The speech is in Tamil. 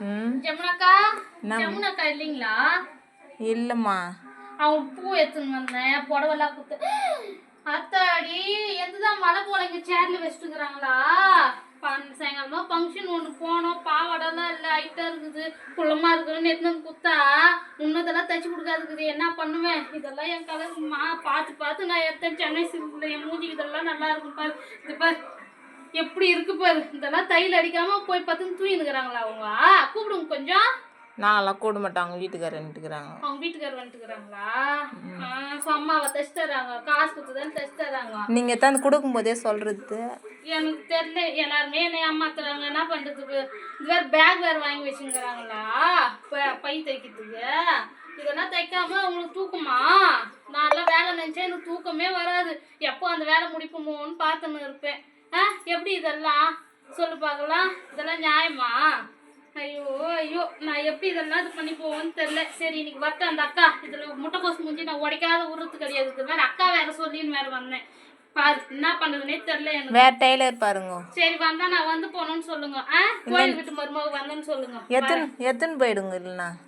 ஜமுனாக்கா? ஜமுனாக்கா இல்லைங்களா? இல்லைம்மா. அவன் பூ எடுத்துன்னு வந்தேன். புடவெல்லாம் கொடுத்து அத்தாடி எந்ததான் மழை போல இங்க சேர்ல வச்சுட்டுக்கிறாங்களா சாயங்காலமா ஃபங்க்ஷன் ஒன்று போனோம். பாவாடெல்லாம் இல்லை ஹைட்டாக இருக்குது. குள்ளமாக இருக்குதுன்னு எடுத்துன்னு குத்தா முன்னதெல்லாம் தைச்சு கொடுக்காதுக்குது. என்ன பண்ணுவேன்? இதெல்லாம் என் கலர் பார்த்து பார்த்து நான் எடுத்தேன். சென்னை சில்கில் என் மூஞ்சி இதெல்லாம் நல்லா இருக்கும் பாரு. இது பாரு. எப்படி இருக்கு பாரு. இதெல்லாம் தையல் அடிக்காம போய் பார்த்து தூங்கினுக்குறாங்களா அவங்க? கூப்பிடுங்க கொஞ்சம். நாங்களாம் கூட மாட்டோம் அவங்க வீட்டுக்காரர் நின்றுக்கிறாங்க அவங்க வீட்டுக்காரர் வந்துட்டுக்கிறாங்களா? ஸோ அம்மாவை தைச்சு தராங்க. காசு கொடுத்து தான் தைச்சு தராங்க நீங்கள் எத்தாந்து கொடுக்கும்போதே சொல்கிறது எனக்கு தெரியல. எல்லாருமே என்னை ஏமாத்துறாங்க. என்ன பண்ணுறதுக்கு இது வேறு பேக் வேறு வாங்கி வச்சுங்கிறாங்களா ப- தைக்கிறதுக்கு. இதெல்லாம் தைக்காம உங்களுக்கு தூக்கமா? நான்லாம் வேலை நினச்சா எனக்கு தூக்கமே வராது. எப்போ அந்த வேலை முடிப்போமோன்னு பார்த்துன்னு இருப்பேன். ஆ எப்படி இதெல்லாம்? சொல்லு பார்க்கலாம். இதெல்லாம் நியாயமா? ஐயோ ஐயோ நான் எப்படி இதெல்லாம் இது பண்ணி போவோன்னு தெரில சரி இன்னைக்கு வரட்டும் அந்த அக்கா. இதில் முட்டைக்கோஸ் மூஞ்சி நான் உடைக்காத உருத்து கிடையாது. இது வேறு அக்கா வேறு சொல்லின்னு வேறு வந்தேன். பாரு என்ன பண்ணுறதுனே தெரில எனக்கு. வேற டெய்லர் பாருங்க. சரி வந்தா நான் வந்து போகணும்னு சொல்லுங்க. ஆ கோயில் விட்டு மருமக வந்தேன்னு சொல்லுங்க. எத்தனை எத்தனை போயிடுங்க இல்லைண்ணா